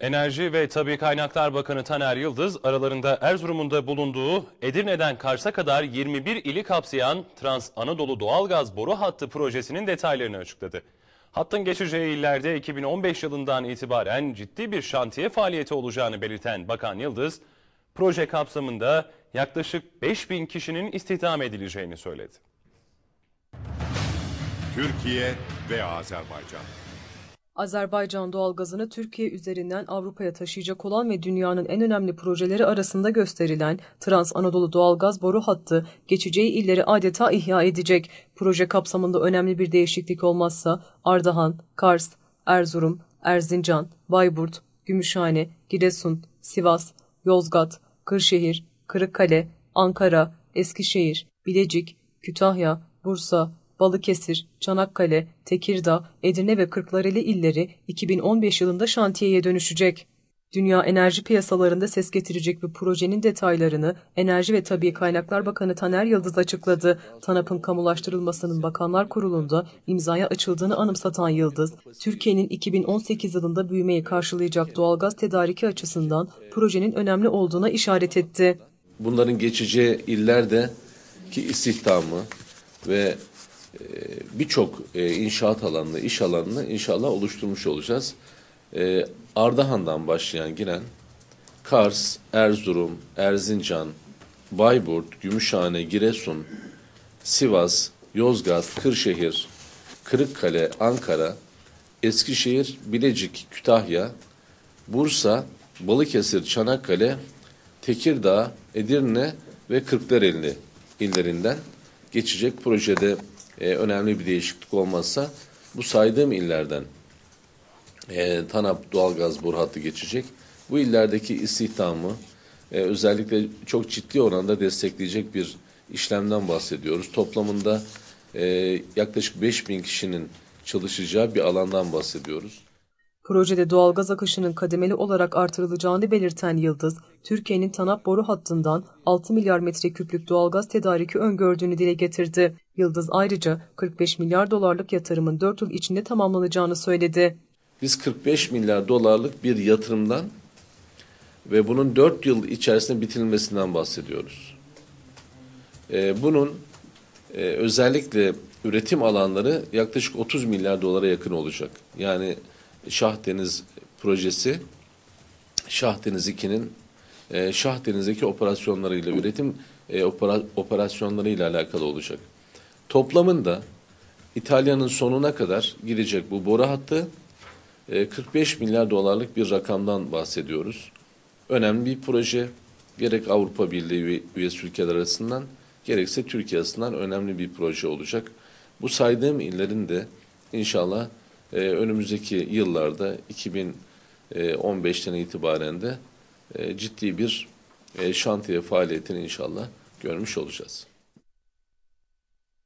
Enerji ve Tabi Kaynaklar Bakanı Taner Yıldız aralarında Erzurum'un bulunduğu Edirne'den Kars'a kadar 21 ili kapsayan Trans Anadolu Doğalgaz Boru Hattı projesinin detaylarını açıkladı. Hattın geçeceği illerde 2015 yılından itibaren ciddi bir şantiye faaliyeti olacağını belirten Bakan Yıldız, proje kapsamında yaklaşık 5000 kişinin istihdam edileceğini söyledi. Türkiye ve Azerbaycan. Azerbaycan doğalgazını Türkiye üzerinden Avrupa'ya taşıyacak olan ve dünyanın en önemli projeleri arasında gösterilen Trans Anadolu Doğalgaz Boru Hattı geçeceği illeri adeta ihya edecek. Proje kapsamında önemli bir değişiklik olmazsa Ardahan, Kars, Erzurum, Erzincan, Bayburt, Gümüşhane, Giresun, Sivas, Yozgat, Kırşehir, Kırıkkale, Ankara, Eskişehir, Bilecik, Kütahya, Bursa, Balıkesir, Çanakkale, Tekirdağ, Edirne ve Kırklareli illeri 2015 yılında şantiyeye dönüşecek. Dünya enerji piyasalarında ses getirecek bir projenin detaylarını Enerji ve Tabi Kaynaklar Bakanı Taner Yıldız açıkladı. TANAP'ın kamulaştırılmasının Bakanlar Kurulu'nda imzaya açıldığını anımsatan Yıldız, Türkiye'nin 2018 yılında büyümeyi karşılayacak doğalgaz tedariki açısından projenin önemli olduğuna işaret etti. Bunların geçeceği illerde ki istihdamı ve birçok e, inşaat alanını, iş alanını inşallah oluşturmuş olacağız. E, Ardahan'dan başlayan giren Kars, Erzurum, Erzincan, Bayburt, Gümüşhane, Giresun, Sivas, Yozgat, Kırşehir, Kırıkkale, Ankara, Eskişehir, Bilecik, Kütahya, Bursa, Balıkesir, Çanakkale, Tekirdağ, Edirne ve Kırklareli illerinden geçecek projede e, önemli bir değişiklik olmazsa bu saydığım illerden e, TANAP doğalgaz boru hattı geçecek. Bu illerdeki istihdamı e, özellikle çok ciddi oranda destekleyecek bir işlemden bahsediyoruz. Toplamında e, yaklaşık 5000 kişinin çalışacağı bir alandan bahsediyoruz. Projede doğalgaz akışının kademeli olarak artırılacağını belirten Yıldız, Türkiye'nin TANAP boru hattından 6 milyar metreküplük doğalgaz tedariki öngördüğünü dile getirdi. Yıldız ayrıca 45 milyar dolarlık yatırımın 4 yıl içinde tamamlanacağını söyledi. Biz 45 milyar dolarlık bir yatırımdan ve bunun 4 yıl içerisinde bitirilmesinden bahsediyoruz. Ee, bunun e, özellikle üretim alanları yaklaşık 30 milyar dolara yakın olacak. Yani Şahdeniz projesi Şahdeniz 2'nin e, Şahdeniz'deki operasyonlarıyla üretim e, opera, operasyonlarıyla alakalı olacak. Toplamında İtalya'nın sonuna kadar girecek bu boru hattı e, 45 milyar dolarlık bir rakamdan bahsediyoruz. Önemli bir proje. Gerek Avrupa Birliği üyesi ülkeler arasından gerekse Türkiye açısından önemli bir proje olacak. Bu saydığım illerin de inşallah e, önümüzdeki yıllarda 2015'ten itibaren de e, ciddi bir e, şantiye faaliyetini inşallah görmüş olacağız.